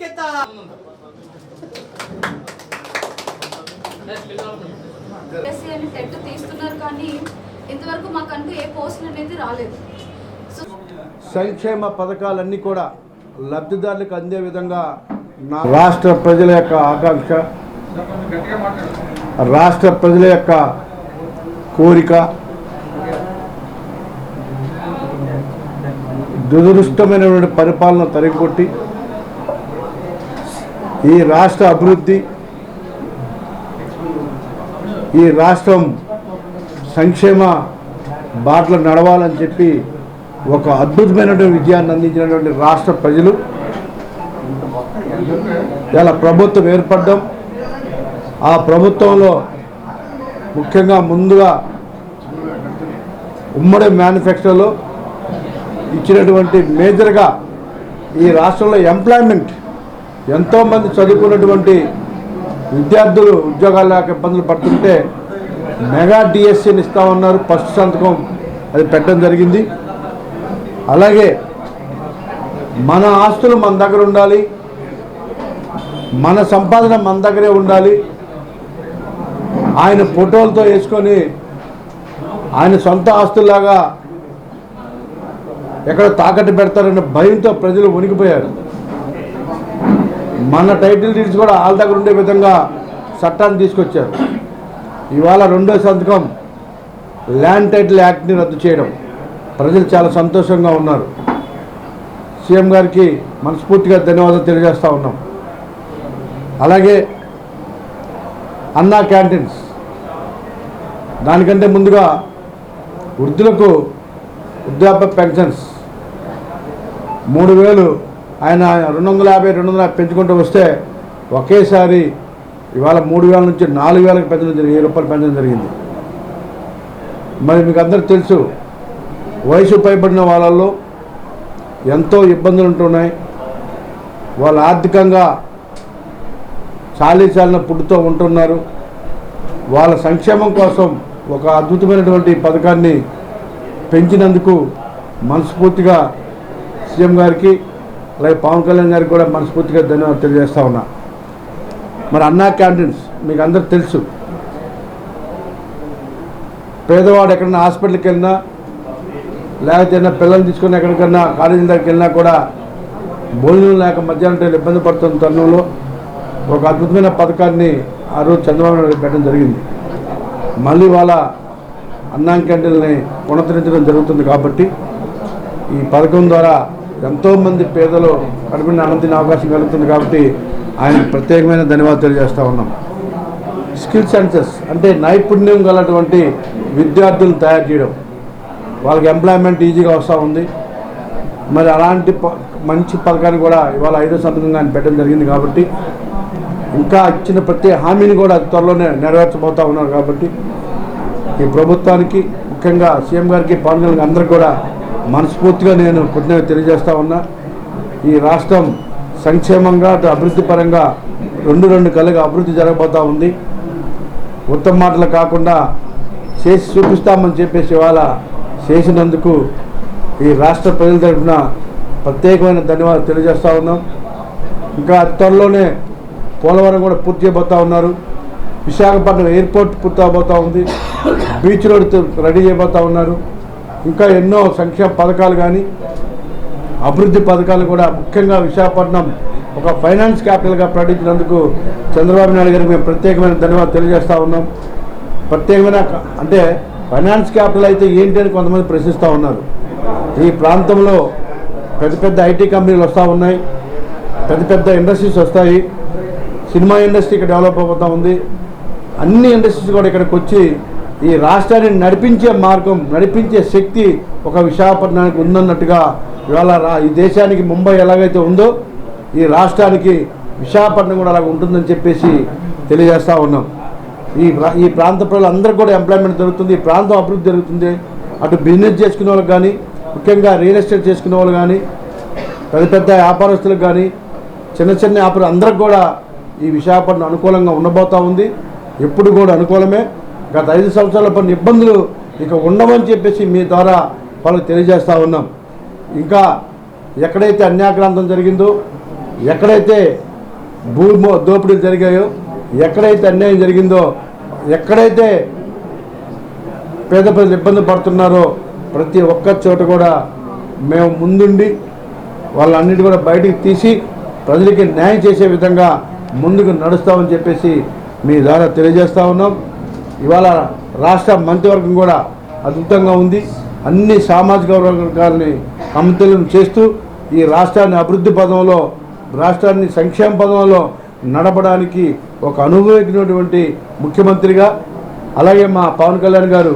ఐక్యత ఎస్సీ అని టెట్ తీస్తున్నారు కానీ ఇంతవరకు మాకంటూ ఏ పోస్టులు అనేది రాలేదు. సంక్షేమ పథకాలన్నీ కూడా లబ్ధిదారులకు అందే విధంగా నా రాష్ట్ర ప్రజల యొక్క ఆకాంక్ష రాష్ట్ర ప్రజల యొక్క కోరిక దురదృష్టమైనటువంటి పరిపాలన తరిగొట్టి ఈ రాష్ట్ర అభివృద్ధి ఈ రాష్ట్రం సంక్షేమ బాటలు నడవాలని చెప్పి ఒక అద్భుతమైనటువంటి విజయాన్ని అందించినటువంటి రాష్ట్ర ప్రజలు. ఇలా ప్రభుత్వం ఏర్పడడం ఆ ప్రభుత్వంలో ముఖ్యంగా ముందుగా ఉమ్మడి మ్యానుఫ్యాక్చర్లో ఇచ్చినటువంటి మేజర్గా ఈ రాష్ట్రంలో ఎంప్లాయ్మెంట్ ఎంతోమంది చదువుకున్నటువంటి విద్యార్థులు ఉద్యోగాలు లేక ఇబ్బందులు పడుతుంటే మెగా డిఎస్సీని ఇస్తామన్నారు ఫస్ట్ సంతకం అది పెట్టడం జరిగింది. అలాగే మన ఆస్తులు మన దగ్గర ఉండాలి మన సంపాదన మన దగ్గరే ఉండాలి. ఆయన ఫోటోలతో వేసుకొని ఆయన సొంత ఆస్తులాగా ఎక్కడ తాకట్టు పెడతారన్న భయంతో ప్రజలు వణికిపోయారు. మన టైటిల్ డీడ్స్ కూడా వాళ్ళ దగ్గర ఉండే విధంగా చట్టాన్ని తీసుకొచ్చారు. ఇవాళ రెండో సంతకం ల్యాండ్ టైటిల్ యాక్ట్ని రద్దు చేయడం. ప్రజలు చాలా సంతోషంగా ఉన్నారు. సీఎం గారికి మనస్ఫూర్తిగా ధన్యవాదాలు తెలియజేస్తూ ఉన్నాం. అలాగే అన్నా క్యాంటీన్స్. దానికంటే ముందుగా వృద్ధులకు వృద్ధాప్య పెన్షన్స్. మూడు వేలు ఆయన రెండు వందల యాభై రెండు వందల పెంచుకుంటూ వస్తే ఒకేసారి ఇవాళ మూడు వేల నుంచి నాలుగు వేలకు పెంచడం జరిగింది వెయ్యి రూపాయలు పెంచడం జరిగింది. మరి మీకు అందరికి తెలుసు వయసు పైబడిన వాళ్ళల్లో ఎంతో ఇబ్బందులు ఉంటున్నాయి. వాళ్ళు ఆర్థికంగా చాలీ చాలిన పుట్టుతో ఉంటున్నారు. వాళ్ళ సంక్షేమం కోసం ఒక అద్భుతమైనటువంటి పథకాన్ని పెంచినందుకు మనస్ఫూర్తిగా సీఎం గారికి అలాగే పవన్ కళ్యాణ్ గారికి కూడా మనస్ఫూర్తిగా ధన్యవాదాలు తెలియజేస్తా ఉన్నా. మరి అన్నా క్యాంటీన్స్ మీకు అందరికి తెలుసు. పేదవాడు ఎక్కడన్నా హాస్పిటల్కి వెళ్ళినా లేకపోతే ఏదైనా పిల్లల్ని తీసుకుని ఎక్కడికన్నా కాలేజీల దగ్గరికి వెళ్ళినా కూడా భోజనం లేక మధ్యాహ్నం ఇబ్బంది పడుతున్న తరుణంలో ఒక అద్భుతమైన పథకాన్ని ఆ రోజు చంద్రబాబు నాయుడు పెట్టడం జరిగింది. మళ్ళీ వాళ్ళ అన్నాం క్యాంటీన్ని పునరుద్ధరించడం జరుగుతుంది కాబట్టి ఈ పథకం ద్వారా ఎంతోమంది పేదలు కడుపుని అనంతిన అవకాశం కలుగుతుంది కాబట్టి ఆయనకు ప్రత్యేకమైన ధన్యవాదాలు తెలియజేస్తూ ఉన్నాం. స్కిల్ సెన్సెస్ అంటే నైపుణ్యం గలటువంటి విద్యార్థులను తయారు చేయడం. వాళ్ళకి ఎంప్లాయ్మెంట్ ఈజీగా వస్తూ ఉంది. మరి అలాంటి ప- మంచి పథకాన్ని కూడా ఇవాళ ఐదో సంతకంగా ఆయన పెట్టడం జరిగింది కాబట్టి ఇంకా ఇచ్చిన ప్రతి హామీని కూడా త్వరలోనే నెరవేర్చబోతూ ఉన్నారు కాబట్టి ఈ ప్రభుత్వానికి ముఖ్యంగా సీఎం గారికి పవన్ కళ్యాణ్ అందరికీ కూడా మనస్ఫూర్తిగా నేను కృతజ్ఞత తెలియజేస్తా ఉన్నా. ఈ రాష్ట్రం సంక్షేమంగా అటు అభివృద్ధి పరంగా రెండు రెండు కలుగా అభివృద్ధి జరగబోతూ ఉంది. ఉత్తమ మాటలు కాకుండా చేసి చూపిస్తామని చెప్పేసి ఇవాళ చేసినందుకు ఈ రాష్ట్ర ప్రజల తరఫున ప్రత్యేకమైన ధన్యవాదాలు తెలియజేస్తూ ఉన్నాం. ఇంకా త్వరలోనే పోలవరం కూడా పూర్తి చేయబోతూ ఉన్నారు. విశాఖపట్నం ఎయిర్పోర్ట్ పూర్తి అవబోతూ ఉంది. బీచ్ రోడ్ రెడీ చేయబోతూ ఉన్నారు. ఇంకా ఎన్నో సంక్షేమ పథకాలు కానీ అభివృద్ధి పథకాలు కూడా ముఖ్యంగా విశాఖపట్నం ఒక ఫైనాన్స్ క్యాపిటల్గా ప్రకటించినందుకు చంద్రబాబు నాయుడు గారికి మేము ప్రత్యేకమైన ధన్యవాదాలు తెలియజేస్తూ ఉన్నాం. ప్రత్యేకమైన అంటే ఫైనాన్స్ క్యాపిటల్ అయితే ఏంటి అని కొంతమంది ప్రశ్నిస్తూ ఉన్నారు. ఈ ప్రాంతంలో పెద్ద పెద్ద ఐటీ కంపెనీలు వస్తూ ఉన్నాయి. పెద్ద పెద్ద ఇండస్ట్రీస్ వస్తాయి. సినిమా ఇండస్ట్రీ ఇక్కడ డెవలప్ అవుతూ ఉంది. అన్ని ఇండస్ట్రీస్ కూడా ఇక్కడికి వచ్చి ఈ రాష్ట్రాన్ని నడిపించే మార్గం నడిపించే శక్తి ఒక విశాఖపట్నానికి ఉందన్నట్టుగా ఇవాళ రా ఈ దేశానికి ముంబై ఎలాగైతే ఉందో ఈ రాష్ట్రానికి విశాఖపట్నం కూడా అలాగ ఉంటుందని చెప్పేసి తెలియజేస్తూ ఉన్నాం. ఈ ప్రా- ఈ ప్రాంత ప్రజలందరికీ కూడా ఎంప్లాయ్మెంట్ జరుగుతుంది ఈ ప్రాంతం అభివృద్ధి జరుగుతుంది. అటు బిజినెస్ చేసుకునే వాళ్ళకి కానీ ముఖ్యంగా రియల్ ఎస్టేట్ చేసుకునే వాళ్ళు కానీ పెద్ద పెద్ద వ్యాపారస్తులకు కానీ చిన్న చిన్న వ్యాపారం అందరికి కూడా ఈ విశాఖపట్నం అనుకూలంగా ఉండబోతూ ఉంది. ఎప్పుడు కూడా అనుకూలమే. గత ఐదు సంవత్సరాల పని ఇబ్బందులు ఇక ఉండవని చెప్పేసి మీ ద్వారా వాళ్ళకి తెలియజేస్తూ ఉన్నాం. ఇంకా ఎక్కడైతే అన్యాక్రాంతం జరిగిందో ఎక్కడైతే భూమి దోపిడీలు జరిగాయో ఎక్కడైతే అన్యాయం జరిగిందో ఎక్కడైతే పేద ప్రజలు ఇబ్బంది పడుతున్నారో ప్రతి ఒక్క చోట కూడా మేము ముందుండి వాళ్ళన్నిటి కూడా బయటికి తీసి ప్రజలకి న్యాయం చేసే విధంగా ముందుకు నడుస్తామని చెప్పేసి మీ ద్వారా తెలియజేస్తూ ఉన్నాం. ఇవాళ రాష్ట్ర మంత్రివర్గం కూడా అద్భుతంగా ఉంది. అన్ని సామాజిక వర్గాలని సమతుల్యం చేస్తూ ఈ రాష్ట్రాన్ని అభివృద్ధి పదంలో రాష్ట్రాన్ని సంక్షేమ పదంలో నడపడానికి ఒక అనుభవించినటువంటి ముఖ్యమంత్రిగా అలాగే మా పవన్ కళ్యాణ్ గారు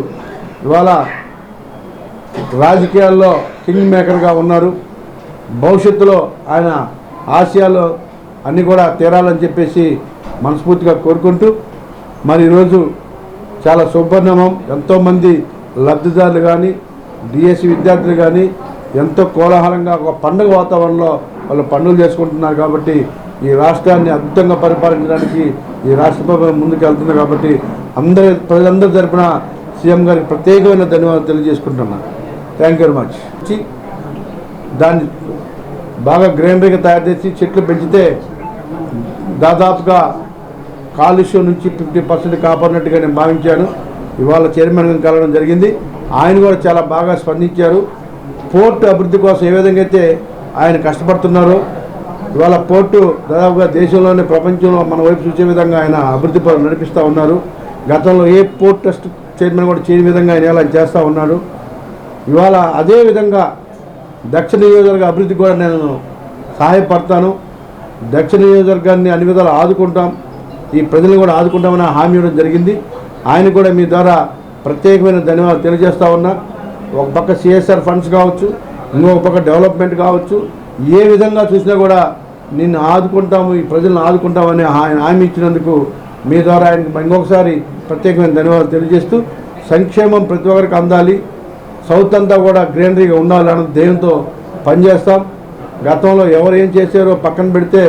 ఇవాళ రాజకీయాల్లో కింగ్ మేకర్గా ఉన్నారు. భవిష్యత్తులో ఆయన ఆశయాలు అన్నీ కూడా తీరాలని చెప్పేసి మనస్ఫూర్తిగా కోరుకుంటూ మరి ఈరోజు చాలా శుభర్ణమం ఎంతోమంది లబ్ధిదారులు కానీ డిఎస్సి విద్యార్థులు కానీ ఎంతో కోలాహలంగా ఒక పండుగ వాతావరణంలో వాళ్ళు పండుగలు చేసుకుంటున్నారు కాబట్టి ఈ రాష్ట్రాన్ని అద్భుతంగా పరిపాలించడానికి ఈ రాష్ట్ర ప్రభుత్వం ముందుకెళ్తుంది కాబట్టి అందరి ప్రజలందరి తరఫున సీఎం గారికి ప్రత్యేకమైన ధన్యవాదాలు తెలియజేసుకుంటున్నాను థ్యాంక్ యూ వెరీ మచ్ దాన్ని బాగా గ్రీనరీగా తయారు చేసి చెట్లు పెంచితే దాదాపుగా కాలుష్యం నుంచి ఫిఫ్టీ పర్సెంట్ కాపాడినట్టుగా నేను భావించాను. ఇవాళ చైర్మన్ కలవడం జరిగింది. ఆయన కూడా చాలా బాగా స్పందించారు. పోర్టు అభివృద్ధి కోసం ఏ విధంగా అయితే ఆయన కష్టపడుతున్నారో ఇవాళ పోర్టు దాదాపుగా దేశంలోనే ప్రపంచంలో మన వైపు చూసే విధంగా ఆయన అభివృద్ధి పనులు నడిపిస్తూ ఉన్నారు. గతంలో ఏ పోర్ట్ ట్రస్ట్ చైర్మన్ కూడా చేయని విధంగా ఆయన ఇలా చేస్తూ ఉన్నాడు. ఇవాళ అదే విధంగా దక్షిణ నియోజకవర్గ అభివృద్ధి కూడా నేను సహాయపడతాను. దక్షిణ నియోజకవర్గాన్ని అన్ని విధాలు ఆదుకుంటాం. ఈ ప్రజలను కూడా ఆదుకుంటామని హామీ ఇవ్వడం జరిగింది. ఆయన కూడా మీ ద్వారా ప్రత్యేకమైన ధన్యవాదాలు తెలియజేస్తా ఉన్నా. ఒక పక్క సిఎస్ఆర్ ఫండ్స్ కావచ్చు ఇంకొక పక్క డెవలప్మెంట్ కావచ్చు ఏ విధంగా చూసినా కూడా నిన్ను ఆదుకుంటాము ఈ ప్రజలను ఆదుకుంటామని ఆయన హామీ ఇచ్చినందుకు మీ ద్వారా ఆయనకి ఇంకొకసారి ప్రత్యేకమైన ధన్యవాదాలు తెలియజేస్తూ సంక్షేమం ప్రతి ఒక్కరికి అందాలి. సౌత్ అంతా కూడా గ్రీనరీగా ఉండాలన్న ధ్యేయంతో పనిచేస్తాం. గతంలో ఎవరు ఏం చేశారో పక్కన పెడితే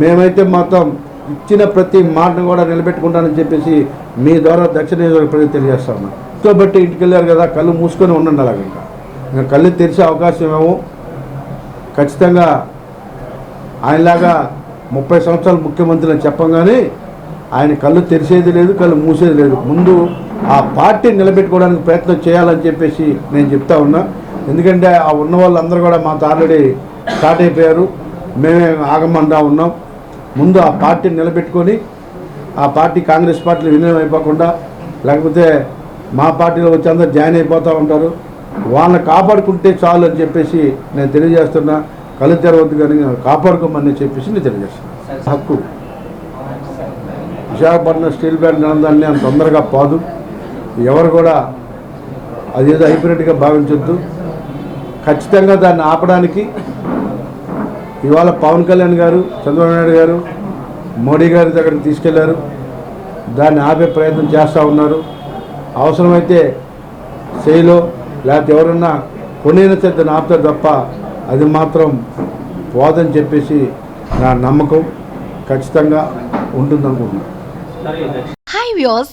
మేమైతే మాత్రం ఇచ్చిన ప్రతి మాటను కూడా నిలబెట్టుకుంటానని చెప్పేసి మీ ద్వారా దక్షిణ నియోజకవర్గ ప్రజలు తెలియజేస్తా ఉన్నాం. బట్టి ఇంటికి వెళ్ళారు కదా కళ్ళు మూసుకొని ఉండండి అలాగ ఇంకా. ఇంకా కళ్ళు తెరిచే అవకాశం ఏమో? ఖచ్చితంగా ఆయనలాగా ముప్పై సంవత్సరాలు ముఖ్యమంత్రి అని చెప్పంగానే ఆయన కళ్ళు తెరిచేది లేదు కళ్ళు మూసేది లేదు. ముందు ఆ పార్టీ నిలబెట్టుకోవడానికి ప్రయత్నం చేయాలని చెప్పేసి నేను చెప్తా ఉన్నా. ఎందుకంటే ఆ ఉన్న వాళ్ళందరూ కూడా మాతో ఆల్రెడీ స్టార్ట్ అయిపోయారు. మేమే ఆగమంటా ఉన్నాం. ముందు ఆ పార్టీని నిలబెట్టుకొని ఆ పార్టీ కాంగ్రెస్ పార్టీలో విలీనం అయిపోకుండా లేకపోతే మా పార్టీలో వచ్చి అందరు జాయిన్ అయిపోతూ ఉంటారు. వాళ్ళని కాపాడుకుంటే చాలు అని చెప్పేసి నేను తెలియజేస్తున్నా. కళ్ళు తెరవద్దు కానీ కాపాడుకోమని చెప్పేసి నేను తెలియజేస్తున్నా. హక్కు. విశాఖపట్నం స్టీల్ ప్లాంట్ నిరందాన్ని అంత తొందరగా పాదు. ఎవరు కూడా అదేదో అయిపోయినట్టుగా భావించొద్దు. ఖచ్చితంగా దాన్ని ఆపడానికి ఇవాళ పవన్ కళ్యాణ్ గారు చంద్రబాబు నాయుడు గారు మోడీ గారి దగ్గరికి తీసుకెళ్ళారు. దాన్ని ఆపే ప్రయత్నం చేస్తూ ఉన్నారు. అవసరమైతే శైలో లేకపోతే ఎవరన్నా కొనైన చెత్తను ఆపుతారు తప్ప అది మాత్రం పోదని చెప్పేసి నా నమ్మకం ఖచ్చితంగా ఉంటుందనుకుంటున్నాను. Hi views